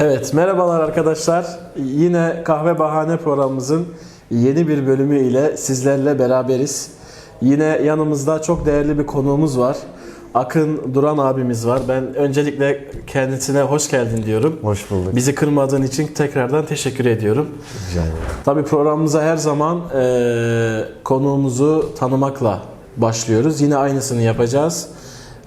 Evet, merhabalar arkadaşlar. Yine Kahve Bahane programımızın yeni bir bölümü ile sizlerle beraberiz. Yine yanımızda çok değerli bir konuğumuz var. Akın Duran abimiz var. Ben öncelikle kendisine hoş geldin diyorum. Hoş bulduk. Bizi kırmadığın için tekrardan teşekkür ediyorum. Rica ederim. Tabii programımıza her zaman eee, konuğumuzu tanımakla başlıyoruz. Yine aynısını yapacağız.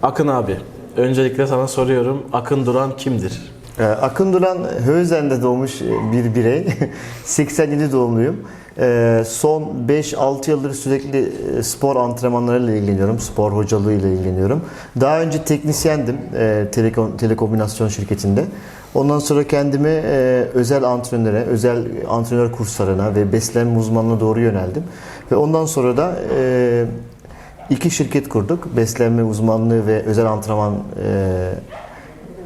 Akın abi, öncelikle sana soruyorum. Akın Duran kimdir? Ee, Akın Duran Hözen'de doğmuş bir birey. 87 doğumluyum. Ee, son 5-6 yıldır sürekli e, spor antrenmanlarıyla ilgileniyorum. Spor hocalığıyla ilgileniyorum. Daha önce teknisyendim e, telekom, telekomünikasyon şirketinde. Ondan sonra kendimi e, özel antrenöre, özel antrenör kurslarına ve beslenme uzmanlığına doğru yöneldim. Ve ondan sonra da e, iki şirket kurduk. Beslenme uzmanlığı ve özel antrenman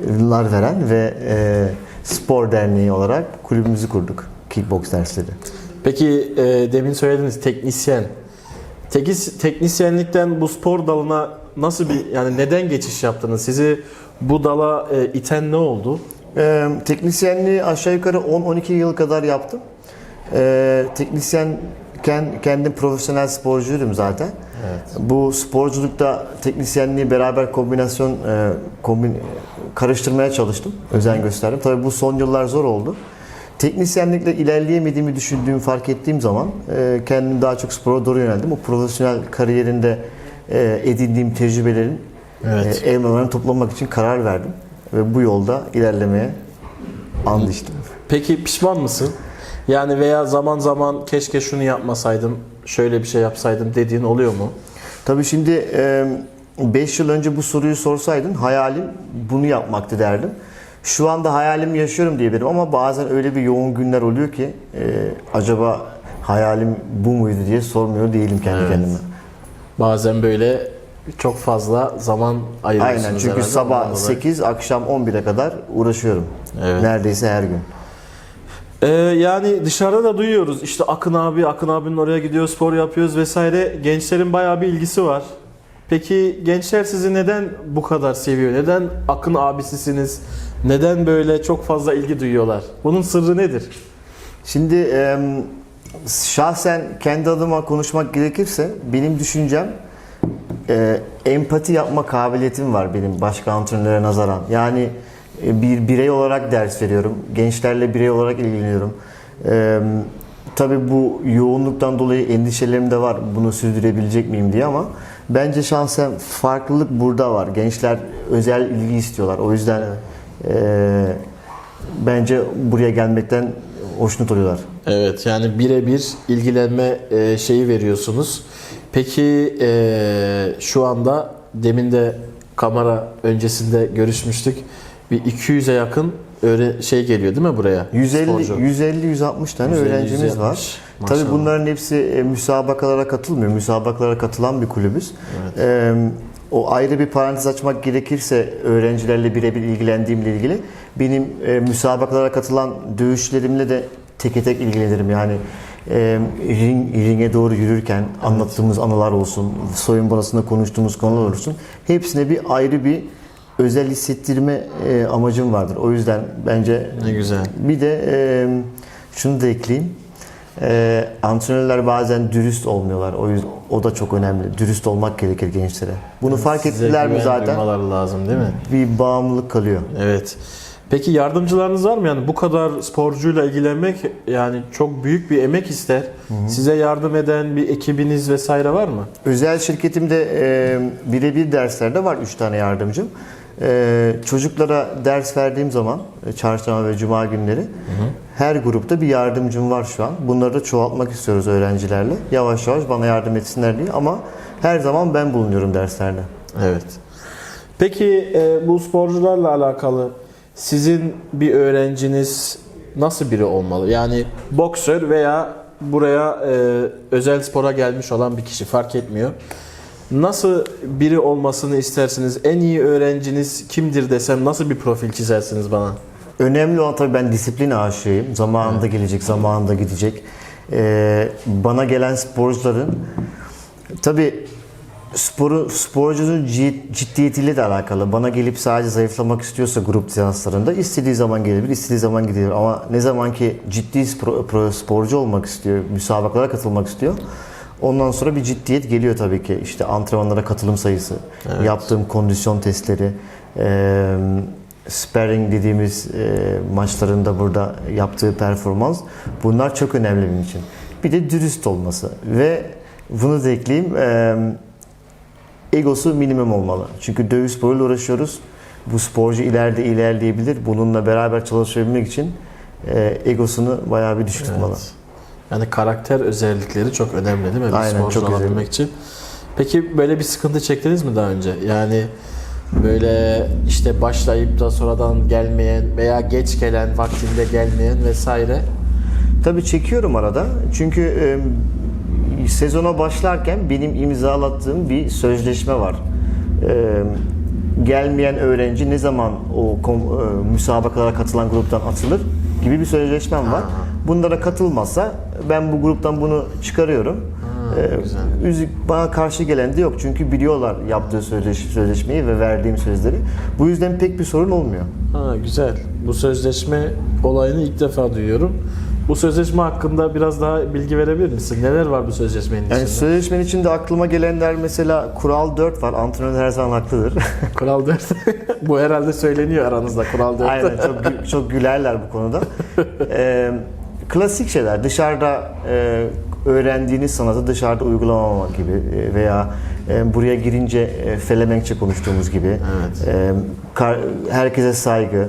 yıllar veren ve e, spor derneği olarak kulübümüzü kurduk. Kickbox dersleri. Peki e, demin söylediniz teknisyen. Tekis, teknisyenlikten bu spor dalına nasıl bir yani neden geçiş yaptınız? Sizi bu dala e, iten ne oldu? E, teknisyenliği aşağı yukarı 10-12 yıl kadar yaptım. E, teknisyenken kendim profesyonel sporcuydum zaten. Bu sporculukta teknisyenliği beraber kombinasyon e, kombin, karıştırmaya çalıştım. Özen gösterdim. Tabii bu son yıllar zor oldu. Teknisyenlikle ilerleyemediğimi düşündüğüm, fark ettiğim zaman e, kendim daha çok spora doğru yöneldim. O profesyonel kariyerinde e, edindiğim tecrübelerin Evet. e, elmalarını toplamak için karar verdim. Ve bu yolda ilerlemeye and içtim. Peki pişman mısın? Yani veya zaman zaman keşke şunu yapmasaydım, şöyle bir şey yapsaydım dediğin oluyor mu? Tabii şimdi 5 yıl önce bu soruyu sorsaydın hayalim bunu yapmaktı derdim. Şu anda hayalimi yaşıyorum diyebilirim ama bazen öyle bir yoğun günler oluyor ki acaba hayalim bu muydu diye sormuyor değilim kendi Evet. kendime. Bazen böyle çok fazla zaman ayırıyorsunuz Aynen çünkü herhalde sabah ondan dolayı. 8 akşam 11'e kadar uğraşıyorum. Evet. Neredeyse her gün. Ee, yani dışarıda da duyuyoruz işte Akın abi, Akın abinin oraya gidiyor, spor yapıyoruz vesaire. Gençlerin bayağı bir ilgisi var. Peki gençler sizi neden bu kadar seviyor? Neden Akın abisisiniz? Neden böyle çok fazla ilgi duyuyorlar? Bunun sırrı nedir? Şimdi e, şahsen kendi adıma konuşmak gerekirse benim düşüncem e, empati yapma kabiliyetim var benim başka antrenörlere nazaran. Yani bir birey olarak ders veriyorum. Gençlerle birey olarak ilgileniyorum. E, tabii bu yoğunluktan dolayı endişelerim de var. Bunu sürdürebilecek miyim diye ama bence şahsen farklılık burada var. Gençler özel ilgi istiyorlar. O yüzden e, bence buraya gelmekten hoşnut oluyorlar. Evet yani birebir ilgilenme e, şeyi veriyorsunuz. Peki e, şu anda demin de kamera öncesinde görüşmüştük. Bir 200'e yakın öyle şey geliyor değil mi buraya? 150 Sporcu. 150 160 tane 150, öğrencimiz 160. var. Maşallah. Tabii bunların hepsi e, müsabakalara katılmıyor. Müsabakalara katılan bir kulübüz. E, o ayrı bir parantez açmak gerekirse öğrencilerle birebir ilgilendiğimle ilgili benim e, müsabakalara katılan dövüşlerimle de teke tek ilgilenirim. Yani e, ring, ringe doğru yürürken anlattığımız anılar olsun, soyunma odasında konuştuğumuz konular olsun. Hepsine bir ayrı bir özel hissettirme e, amacım vardır. O yüzden bence Ne güzel. bir de e, şunu da ekleyeyim. E, antrenörler bazen dürüst olmuyorlar. O yüzden o da çok önemli. Dürüst olmak gerekir gençlere. Bunu fark Size ettiler mi zaten? lazım değil mi? Bir bağımlılık kalıyor. Evet. Peki yardımcılarınız var mı? Yani bu kadar sporcuyla ilgilenmek yani çok büyük bir emek ister. Size yardım eden bir ekibiniz vesaire var mı? Özel şirketimde e, birebir derslerde var 3 tane yardımcım. E, çocuklara ders verdiğim zaman e, çarşamba ve cuma günleri her grupta bir yardımcım var şu an. Bunları da çoğaltmak istiyoruz öğrencilerle. Yavaş yavaş bana yardım etsinler diye ama her zaman ben bulunuyorum derslerde. Evet. Peki e, bu sporcularla alakalı sizin bir öğrenciniz nasıl biri olmalı? Yani boksör veya buraya e, özel spora gelmiş olan bir kişi fark etmiyor. Nasıl biri olmasını istersiniz? En iyi öğrenciniz kimdir desem nasıl bir profil çizersiniz bana? Önemli olan tabii ben disiplin aşığıyım. Zamanında gelecek, zamanında gidecek. Ee, bana gelen sporcuların tabii sporu sporcunun cid- ciddiyetiyle de alakalı. Bana gelip sadece zayıflamak istiyorsa grup seanslarında istediği zaman gelebilir, istediği zaman gidebilir. Ama ne zaman ki ciddi spor- sporcu olmak istiyor, müsabakalara katılmak istiyor. Ondan sonra bir ciddiyet geliyor tabii ki. İşte antrenmanlara katılım sayısı, yaptığım kondisyon testleri, e, sparring dediğimiz e, maçlarında burada yaptığı performans. Bunlar çok önemli benim için. Bir de dürüst olması ve bunu da ekleyeyim. e, egosu minimum olmalı. Çünkü dövüş sporuyla uğraşıyoruz. Bu sporcu ileride ilerleyebilir. Bununla beraber çalışabilmek için e, egosunu bayağı bir düşük tutmalı. Evet. Yani karakter özellikleri çok önemli değil mi? Bir Aynen, sporcu çok önemli. olabilmek için. Peki böyle bir sıkıntı çektiniz mi daha önce? Yani böyle işte başlayıp da sonradan gelmeyen veya geç gelen, vaktinde gelmeyen vesaire. Tabii çekiyorum arada. Çünkü e, sezona başlarken benim imzalattığım bir sözleşme var. E, gelmeyen öğrenci ne zaman o kom, e, müsabakalara katılan gruptan atılır gibi bir sözleşmem var. Bunlara katılmazsa ben bu gruptan bunu çıkarıyorum. E, güzel. bana karşı gelen de yok çünkü biliyorlar yaptığı sözleş, sözleşmeyi ve verdiğim sözleri. Bu yüzden pek bir sorun olmuyor. Ha güzel. Bu sözleşme olayını ilk defa duyuyorum. Bu sözleşme hakkında biraz daha bilgi verebilir misin? Neler var bu sözleşmenin Yani içinde? sözleşmenin içinde aklıma gelenler mesela kural 4 var. Antrenör her zaman haklıdır. Kural 4. bu herhalde söyleniyor aranızda Kural 4. Aynen çok çok gülerler bu konuda. Ee, klasik şeyler dışarıda e, öğrendiğiniz sanatı dışarıda uygulamamak gibi e, veya e, buraya girince e, felemenkçe konuştuğumuz gibi Evet. e, kar- herkese saygı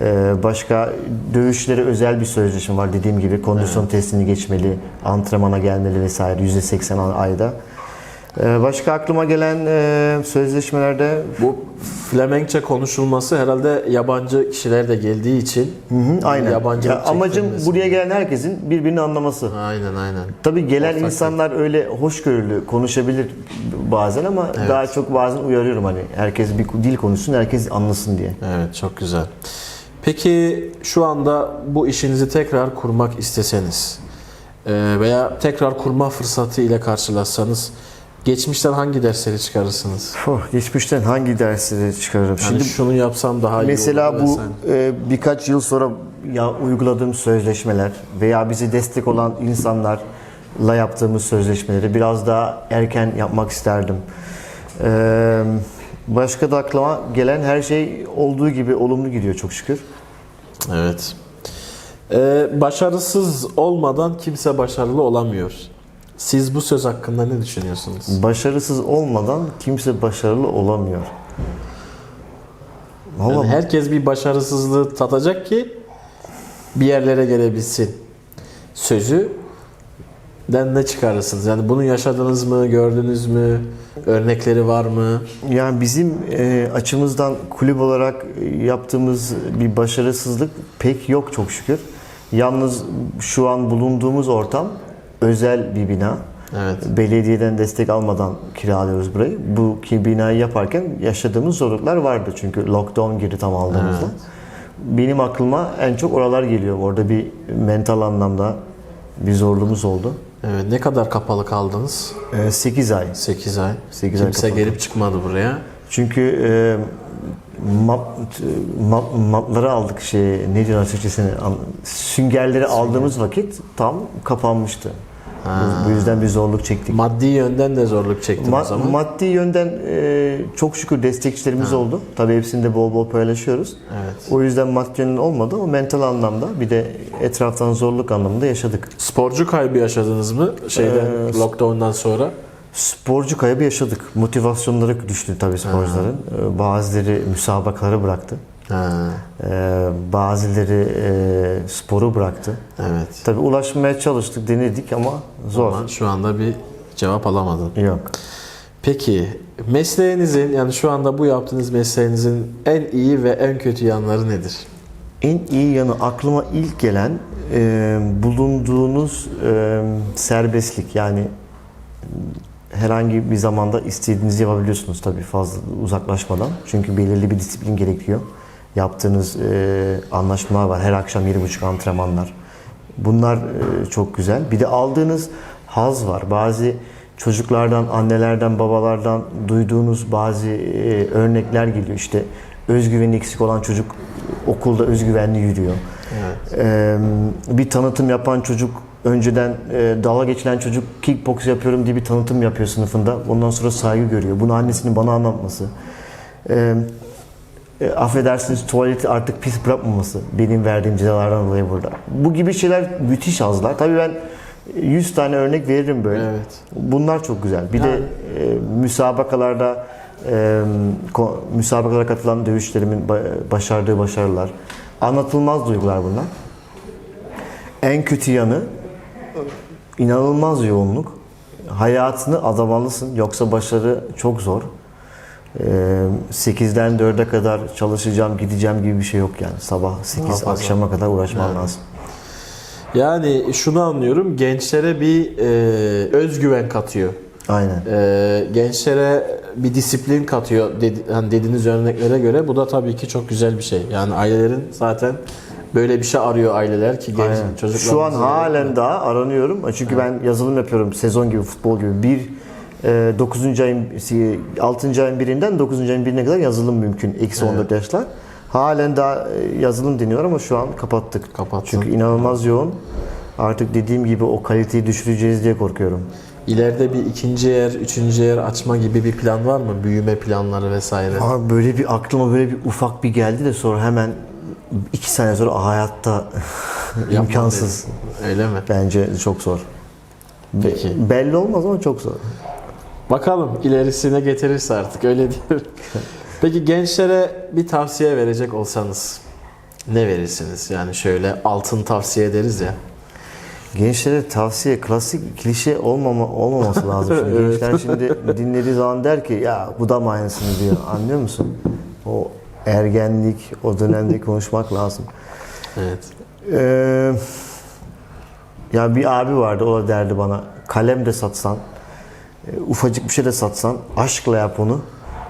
e, başka dövüşlere özel bir sözleşme var dediğim gibi kondisyon testini geçmeli antrenmana gelmeli vesaire %80 ayda başka aklıma gelen e, sözleşmelerde Bu Flemenkçe konuşulması herhalde yabancı kişiler de geldiği için Hı hı, aynen. yabancılık Ya amacım buraya gelen herkesin birbirini anlaması. Aynen aynen. Tabii gelen Ortak insanlar öyle hoşgörülü konuşabilir bazen ama Evet. daha çok bazen uyarıyorum hani herkes bir dil konuşsun, herkes anlasın diye. Evet çok güzel. Peki şu anda bu işinizi tekrar kurmak isteseniz e, veya tekrar kurma fırsatı ile karşılaşsanız geçmişten hangi dersleri çıkarırsınız? Oh, geçmişten hangi dersleri çıkarırım? Yani Şimdi şunu yapsam daha iyi mesela olur bu vesaire. e, birkaç yıl sonra ya uyguladığım sözleşmeler veya bize destek olan insanlarla yaptığımız sözleşmeleri biraz daha erken yapmak isterdim. Ee, başka da aklıma gelen her şey olduğu gibi olumlu gidiyor çok şükür. Evet. E, başarısız olmadan kimse başarılı olamıyor. Siz bu söz hakkında ne düşünüyorsunuz? Başarısız olmadan kimse başarılı olamıyor. Vallahi Yani herkes bir başarısızlığı tatacak ki bir yerlere gelebilsin. Sözü den ne çıkarırsınız? Yani bunu yaşadınız mı, gördünüz mü? Örnekleri var mı? Yani bizim e, açımızdan kulüp olarak e, yaptığımız bir başarısızlık pek yok çok şükür. Yalnız şu an bulunduğumuz ortam özel bir bina. Evet. Belediyeden destek almadan kiralıyoruz burayı. Bu ki binayı yaparken yaşadığımız zorluklar vardı çünkü lockdown girdi tam aldığımızda. Benim aklıma en çok oralar geliyor. Orada bir mental anlamda bir zorluğumuz oldu. Evet. Ne kadar kapalı kaldınız? 8 ay. 8 ay. Sekiz ay Kimse kapalı. gelip çıkmadı buraya. Çünkü e, map, map, mapları aldık şey ne diyorlar Türkçesini süngerleri aldığımız vakit tam kapanmıştı. Bu, bu yüzden bir zorluk çektik. Maddi yönden de zorluk çektim o Ma- zaman. maddi yönden e, çok şükür destekçilerimiz oldu. Tabii hepsini de bol bol paylaşıyoruz. Evet. O yüzden maddi yönün olmadı ama mental anlamda bir de etraftan zorluk anlamında yaşadık. Sporcu kaybı yaşadınız mı? Şeyden, Ee, lockdown'dan sonra. Sporcu kaybı yaşadık. Motivasyonları düştü tabii sporcuların. E, Bazıları müsabakaları bıraktı. Ha, Ee, bazıları e, sporu bıraktı. evet. Tabii ulaşmaya çalıştık, denedik ama zor. Ama şu anda bir cevap alamadım. Yok. Peki mesleğinizin yani şu anda bu yaptığınız mesleğinizin en iyi ve en kötü yanları nedir? En iyi yanı aklıma ilk gelen e, bulunduğunuz e, serbestlik. Yani herhangi bir zamanda istediğinizi yapabiliyorsunuz tabii fazla uzaklaşmadan. Çünkü belirli bir disiplin gerekiyor. Yaptığınız e, anlaşmalar var. Her akşam 7.30 antrenmanlar. Bunlar e, çok güzel. Bir de aldığınız haz var. Bazı çocuklardan, annelerden, babalardan duyduğunuz bazı e, örnekler geliyor. İşte özgüveni eksik olan çocuk okulda özgüvenli yürüyor. Evet. Ee, bir tanıtım yapan çocuk önceden e, dalga geçilen çocuk kickbox yapıyorum diye bir tanıtım yapıyor sınıfında. Ondan sonra saygı görüyor. Bunu annesinin bana anlatması. Ee, e, affedersiniz tuvaleti artık pis bırakmaması benim verdiğim cezalardan dolayı burada. Bu gibi şeyler müthiş azlar. Tabii ben 100 tane örnek veririm böyle. Evet. Bunlar çok güzel. Bir de Yani- e, müsabakalarda e, müsabakalara katılan dövüşlerimin ba- başardığı başarılar. Anlatılmaz duygular bunlar. En kötü yanı inanılmaz yoğunluk. Hayatını adamalısın yoksa başarı çok zor. E, 8'den 4'e kadar çalışacağım, gideceğim gibi bir şey yok yani. Sabah 8 Muhafaza. akşama kadar uğraşman Evet. lazım. Yani şunu anlıyorum. Gençlere bir e, özgüven katıyor. Aynen. E, gençlere bir disiplin katıyor dedi, hani dediğiniz örneklere göre. Bu da tabii ki çok güzel bir şey. Yani ailelerin zaten böyle bir şey arıyor aileler ki genç çocuklar. Şu an halen daha aranıyorum. Çünkü ben yazılım yapıyorum sezon gibi, futbol gibi. Bir 9. ayın 6. ayın birinden 9. ayın birine kadar yazılım mümkün. Eksi 14 yaşlar. Halen daha e, yazılım deniyor ama şu an kapattık. Kapattın. Çünkü inanılmaz yoğun. Artık dediğim gibi o kaliteyi düşüreceğiz diye korkuyorum. İleride bir ikinci yer, üçüncü yer açma gibi bir plan var mı? Büyüme planları vesaire. Abi böyle bir aklıma böyle bir ufak bir geldi de sonra hemen iki sene sonra "Aa, hayatta imkansız. Öyle mi? Bence çok zor. Peki. belli olmaz ama çok zor. Bakalım ilerisine getirirse artık öyle diyorum. Peki gençlere bir tavsiye verecek olsanız ne verirsiniz? Yani şöyle altın tavsiye ederiz ya. Gençlere tavsiye klasik klişe olmama olmaması lazım. Şimdi Evet. Gençler şimdi dinlediği zaman der ki ya bu da mı aynısını diyor. Anlıyor musun? O ergenlik, o dönemde konuşmak lazım. Evet. Ee, ya bir abi vardı o da derdi bana kalem de satsan, ufacık bir şey de satsan aşkla yap onu.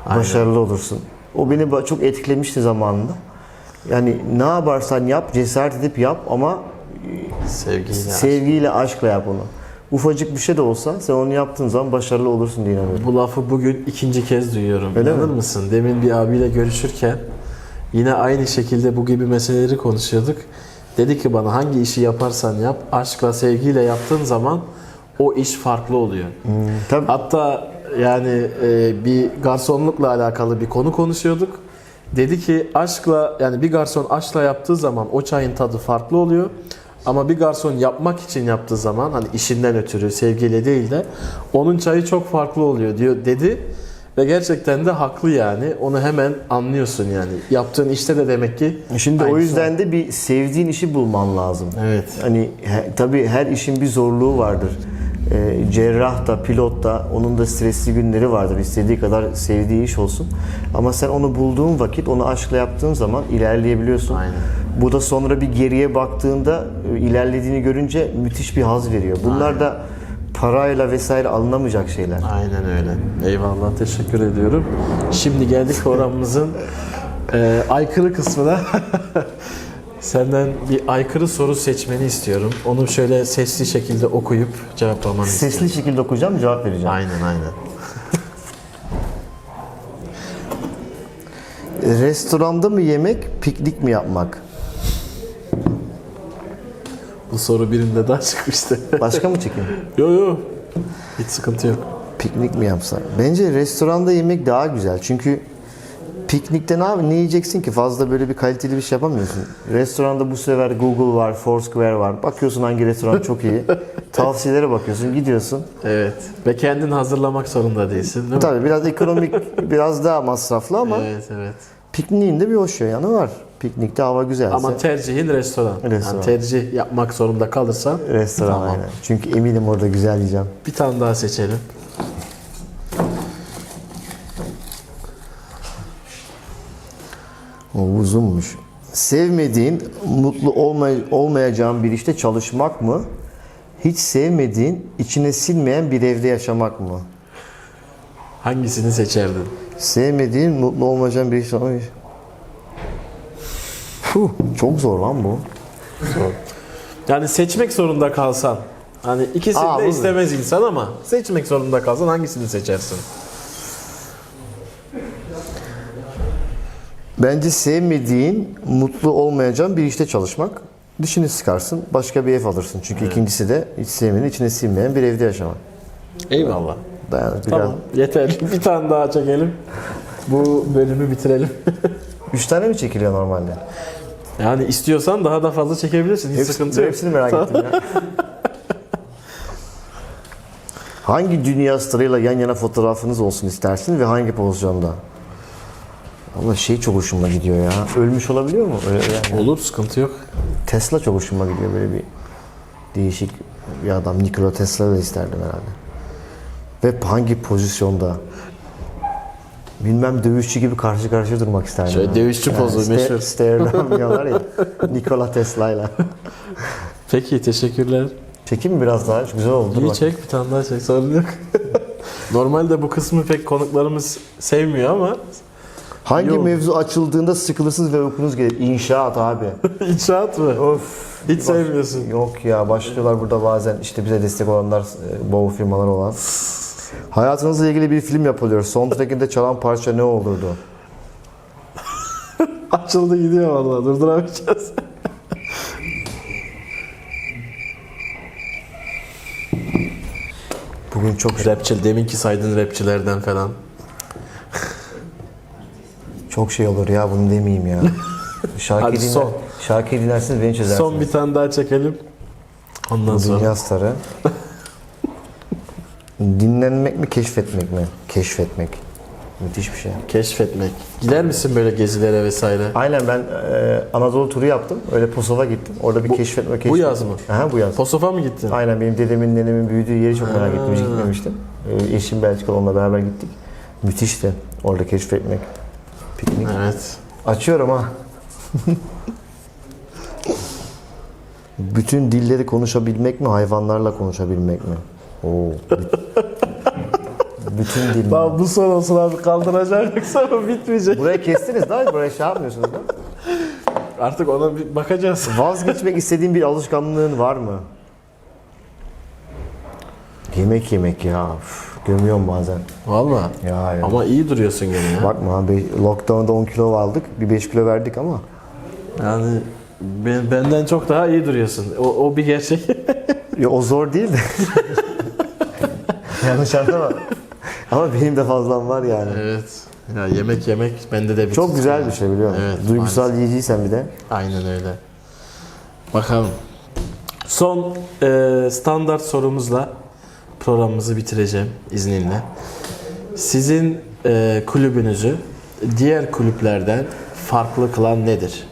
Aynen. Başarılı olursun. O beni çok etkilemişti zamanında. Yani ne yaparsan yap, cesaret edip yap ama Sevgiyle. Sevgiyle, aşkla yap onu. Ufacık bir şey de olsa sen onu yaptığın zaman başarılı olursun diye inanıyorum. Bu lafı bugün ikinci kez duyuyorum. Öyle İnanır mi? mısın? Demin bir abiyle görüşürken yine aynı şekilde bu gibi meseleleri konuşuyorduk. Dedi ki bana hangi işi yaparsan yap, aşkla, sevgiyle yaptığın zaman o iş farklı oluyor. Tabii. Hatta yani e, bir garsonlukla alakalı bir konu konuşuyorduk. Dedi ki aşkla yani bir garson aşkla yaptığı zaman o çayın tadı farklı oluyor. Ama bir garson yapmak için yaptığı zaman hani işinden ötürü sevgiyle değil de onun çayı çok farklı oluyor diyor dedi. Ve gerçekten de haklı yani. Onu hemen anlıyorsun yani. Yaptığın işte de demek ki Şimdi o yüzden de bir sevdiğin işi bulman lazım. Evet. Hani he, tabii her işin bir zorluğu vardır. Ee, cerrah da, pilot da onun da stresli günleri vardır. İstediği kadar sevdiği iş olsun. Ama sen onu bulduğun vakit, onu aşkla yaptığın zaman ilerleyebiliyorsun. Aynen. Bu da sonra bir geriye baktığında e, ilerlediğini görünce müthiş bir haz veriyor. Bunlar da parayla vesaire alınamayacak şeyler. Aynen öyle. Eyvallah teşekkür ediyorum. Şimdi geldik programımızın e, aykırı kısmına. Senden bir aykırı soru seçmeni istiyorum. Onu şöyle sesli şekilde okuyup cevaplamanı istiyorum. Sesli şekilde okuyacağım, cevap vereceğim. Aynen aynen. Restoranda mı yemek, piknik mi yapmak? Bu soru birinde daha çıkmıştı. Başka mı çekeyim? yo yo. Hiç sıkıntı yok. Piknik mi yapsak? Bence restoranda yemek daha güzel. Çünkü piknikte ne abi ne yiyeceksin ki? Fazla böyle bir kaliteli bir şey yapamıyorsun. Restoranda bu sefer Google var, Foursquare var. Bakıyorsun hangi restoran çok iyi. Tavsiyelere bakıyorsun, gidiyorsun. Evet. Ve kendin hazırlamak zorunda değilsin değil mi? Tabii biraz ekonomik, biraz daha masraflı ama Evet evet. pikniğin de bir hoş yanı var. Piknikte hava güzelse Ama tercihin restoran. Restoran. Yani tercih yapmak zorunda kalırsan restoran Tamam. aynen. Çünkü eminim orada güzel yiyeceğim. bir tane daha seçelim. O uzunmuş. Sevmediğin, mutlu olmay olmayacağın bir işte çalışmak mı? Hiç sevmediğin, içine sinmeyen bir evde yaşamak mı? Hangisini seçerdin? Sevmediğin, mutlu olmayacağın bir işte... Ay. Puh, çok zor lan bu. Yani seçmek zorunda kalsan Hani ikisini Aa, de istemez insan ama seçmek zorunda kalsan hangisini seçersin? Bence sevmediğin, mutlu olmayacağın bir işte çalışmak. Dişini sıkarsın, başka bir ev alırsın. Çünkü ikincisi de hiç sevmediğin, içine sinmeyen bir evde yaşamak. Eyvallah. Dayan, biraz. Tamam yeterli. Bir tane daha çekelim. Bu bölümü bitirelim. Üç tane mi çekiliyor normalde? Yani istiyorsan daha da fazla çekebilirsin. Hiç Hepsi- sıkıntı yok. Hepsini merak ettim ya. hangi dünya starıyla yan yana fotoğrafınız olsun istersin ve hangi pozisyonda? Valla şey çok hoşuma gidiyor ya. Ölmüş olabiliyor mu? Öyle yani. Olur sıkıntı yok. Tesla çok hoşuma gidiyor böyle bir değişik bir adam. Nikola Tesla da isterdim herhalde. Ve hangi pozisyonda? Bilmem dövüşçü gibi karşı karşıya durmak isterdim. Şöyle ya. dövüşçü pozu, ste- meşhur. Stare down diyorlar ya. Nikola Tesla'yla. Peki teşekkürler. Çekeyim mi biraz daha? Güzel oldu. İyi bak. çek bir tane daha çek sorun yok. Normalde bu kısmı pek konuklarımız sevmiyor ama Hangi oldu. mevzu açıldığında sıkılırsınız ve uykunuz gelir? İnşaat abi. inşaat mı? of. Hiç sevmiyorsun. Yok ya başlıyorlar burada bazen işte bize destek olanlar, e, boğu firmalar olan. Hayatınızla ilgili bir film yapılıyor. Soundtrack'inde çalan parça ne olurdu? Açıldı gidiyor vallahi durduramayacağız. Bugün çok Rapçil deminki saydığın rapçilerden falan. Çok şey olur ya bunu demeyeyim ya. Şarkı Hadi dinler, son. şarkıyı dinlersiniz beni çözersiniz. Son bir tane daha çekelim. Ondan sonra. Dünya starı. Dinlenmek mi keşfetmek mi? Keşfetmek. Müthiş bir şey. Keşfetmek. Gider misin böyle gezilere vesaire? Aynen ben e, Anadolu turu yaptım. Öyle Posov'a gittim. Orada bir keşfetme keşfetme. bu yaz mı? Aha bu yaz. Posof'a mı gittin? Aynen benim dedemin nenemin büyüdüğü yeri çok merak Ha. gitmemiştim. Ee, eşim Belçikalı onunla beraber gittik. Müthişti orada keşfetmek. Piknik. Evet. Açıyorum ha. Bütün dilleri konuşabilmek mi, hayvanlarla konuşabilmek mi? Oo. bü- Bütün dil. Lan bu son olsun abi kaldıracak yoksa bu bitmeyecek. Buraya kestiniz daha buraya şey yapmıyorsunuz da. Artık ona bir bakacağız. Vazgeçmek istediğin bir alışkanlığın var mı? Yemek yemek ya. Üf, gömüyorum bazen. Valla. Ya, ya. Ama iyi duruyorsun gene ya. Bakma abi lockdown'da 10 kilo aldık. Bir 5 kilo verdik ama. Yani ben- benden çok daha iyi duruyorsun. O, o bir gerçek. Ya, o zor değil de. Yanlış anlama. Ama benim de fazlam var yani. evet. Ya yemek yemek bende de bir Çok güzel ya. bir şey biliyor musun? Evet, Duygusal yiyiciysen bir de. Aynen öyle. Bakalım. Son e, standart sorumuzla programımızı bitireceğim izninle. Sizin e, kulübünüzü diğer kulüplerden farklı kılan nedir?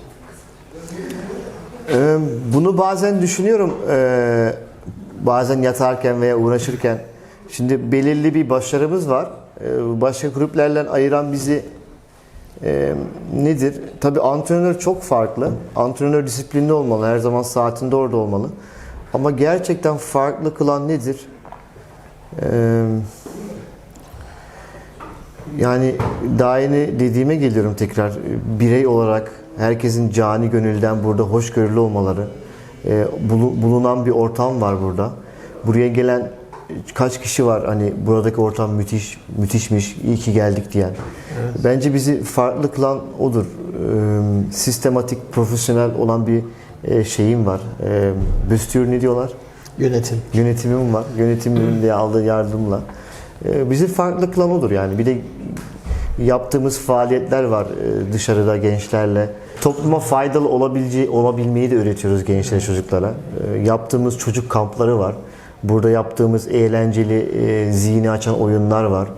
Ee, bunu bazen düşünüyorum. Ee, bazen yatarken veya uğraşırken. Şimdi belirli bir başarımız var. Ee, başka kulüplerle ayıran bizi e, nedir? Tabii antrenör çok farklı. Antrenör disiplinli olmalı. Her zaman saatinde orada olmalı. Ama gerçekten farklı kılan nedir? Ee, yani daha yeni dediğime geliyorum tekrar. Birey olarak herkesin cani gönülden burada hoşgörülü olmaları. Ee, bulu- bulunan bir ortam var burada. Buraya gelen kaç kişi var hani buradaki ortam müthiş, müthişmiş, iyi ki geldik diyen. Bence bizi farklı kılan odur. Ee, sistematik, profesyonel olan bir e, şeyim var. Ee, büstür ne diyorlar? Yönetim. yönetimim var. Yönetimimin de aldığı yardımla. Ee, Bizi farklı kılan odur yani. Bir de yaptığımız faaliyetler var e, dışarıda gençlerle. Topluma faydalı olabileceği, olabilmeyi de öğretiyoruz gençlere, çocuklara. Ee, Yaptığımız çocuk kampları var. Burada yaptığımız eğlenceli, e, zihni açan oyunlar var.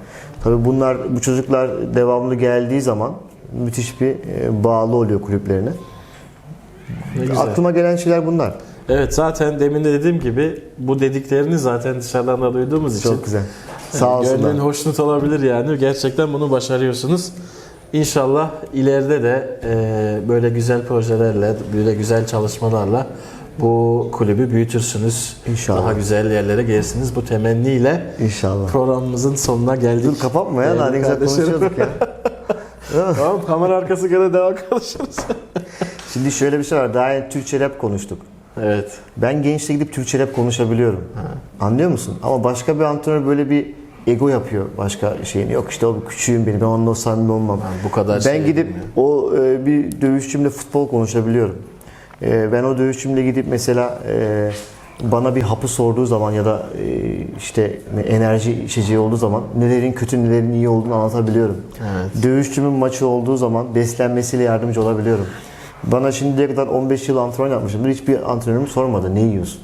Tabii bunlar, bu çocuklar devamlı geldiği zaman müthiş bir e, bağlı oluyor kulüplerine. Ne güzel. Aklıma gelen şeyler bunlar. Evet zaten demin de dediğim gibi bu dediklerini zaten dışarıdan da duyduğumuz için Çok güzel. Sağ olsunlar. Gönlün hoşnut olabilir yani. Gerçekten bunu başarıyorsunuz. İnşallah ileride de e, böyle güzel projelerle, böyle güzel çalışmalarla bu kulübü büyütürsünüz. İnşallah. Daha güzel yerlere gelirsiniz. Bu temenniyle İnşallah. programımızın sonuna geldik. Dur kapatma ya. Daha ne güzel konuşuyorduk ya. tamam kamera arkası gene devam konuşuruz. Şimdi şöyle bir şey var. Daha Türkçe rap konuştuk. Evet. Ben gençle gidip Türkçe rap konuşabiliyorum. Anlıyor musun? Ama başka bir antrenör böyle bir ego yapıyor başka şeyini. Yok işte o küçüğüm benim ben onunla o samimi olmam. Ha, bu kadar ben şey gidip bilmiyorum. o e, bir dövüşçümle futbol konuşabiliyorum. E, ben o dövüşçümle gidip mesela e, bana bir hapı sorduğu zaman ya da e, işte enerji içeceği olduğu zaman nelerin kötü nelerin iyi olduğunu anlatabiliyorum. Evet. Dövüşçümün maçı olduğu zaman beslenmesiyle yardımcı olabiliyorum. Bana şimdiye kadar 15 yıl antrenman yapmışımdır. Hiçbir antrenörüm sormadı ne yiyorsun.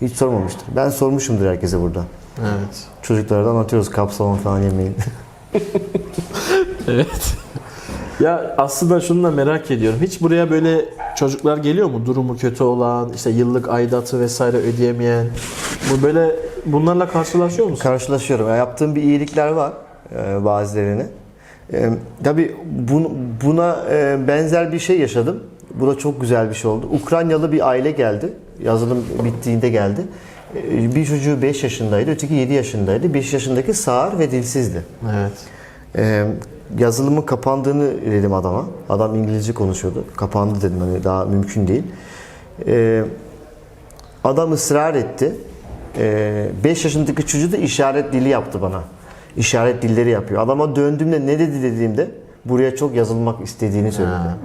Hiç sormamıştır. Ben sormuşumdur herkese burada. Evet. Çocuklara da anlatıyoruz kapsamon falan yemeyin. Evet. Ya aslında şunu da merak ediyorum. Hiç buraya böyle çocuklar geliyor mu? Durumu kötü olan, işte yıllık aidatı vesaire ödeyemeyen. Bu böyle bunlarla karşılaşıyor musun? Karşılaşıyorum. Ya yaptığım bir iyilikler var e, bazılarını. E, tabii bunu, buna e, benzer bir şey yaşadım. Bu da çok güzel bir şey oldu. Ukraynalı bir aile geldi. Yazılım bittiğinde geldi. E, bir çocuğu 5 yaşındaydı, öteki 7 yaşındaydı. 5 yaşındaki sağır ve dilsizdi. Evet. Ee, yazılımın kapandığını dedim adama. Adam İngilizce konuşuyordu. Kapandı dedim hani daha mümkün değil. Ee, adam ısrar etti. 5 yaşındaki çocuğu da işaret dili yaptı bana. İşaret dilleri yapıyor. Adama döndüğümde ne dedi dediğimde buraya çok yazılmak istediğini söyledi. Ha.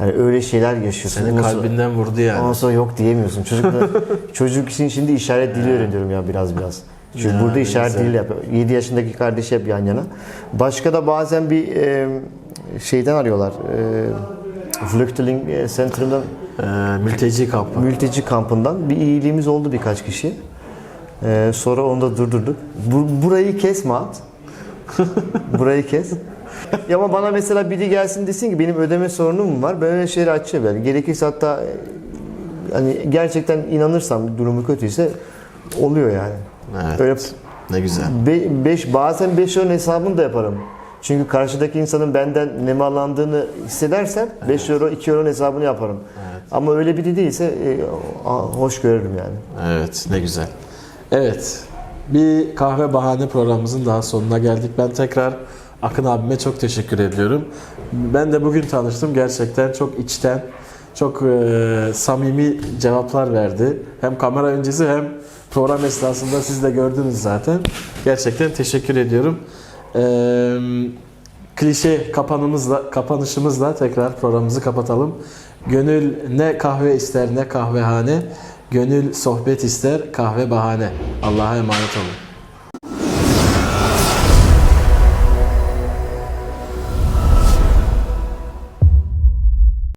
Yani öyle şeyler yaşıyorsun. Senin Ondan sonra- kalbinden vurdu yani. Ondan sonra yok diyemiyorsun. Çocuk da, çocuk için şimdi işaret dili öğreniyorum ya biraz biraz. Çünkü Ya, burada ne işaret güzel. dili yapıyor. 7 yaşındaki kardeşi hep yan yana. Başka da bazen bir e, şeyden arıyorlar. E, Flüchtling e, Center'dan Ee, mülteci kampı. mülteci kampından bir iyiliğimiz oldu birkaç kişi. E, sonra onu da durdurduk. Bu, burayı kesme at. burayı kes. Ya ama bana mesela biri gelsin desin ki benim ödeme sorunum mu var? Ben öyle şeyleri açacağım yani. Gerekirse hatta e, hani gerçekten inanırsam durumu kötüyse oluyor yani. Evet. Öyle Ne güzel. 5 bazen 5 euro hesabını da yaparım. Çünkü karşıdaki insanın benden nemalandığını hissedersem 5 euro 2 euro hesabını yaparım. Ama öyle biri değilse e, hoş görürüm yani. Evet, ne güzel. Evet, bir kahve bahane programımızın daha sonuna geldik. Ben tekrar Akın abime çok teşekkür ediyorum. Ben de bugün tanıştım. Gerçekten çok içten, çok e, samimi cevaplar verdi. Hem kamera öncesi hem program esnasında siz de gördünüz zaten. Gerçekten teşekkür ediyorum. E, klişe kapanımızla, kapanışımızla tekrar programımızı kapatalım. Gönül ne kahve ister ne kahvehane, gönül sohbet ister kahve bahane. Allah'a emanet olun.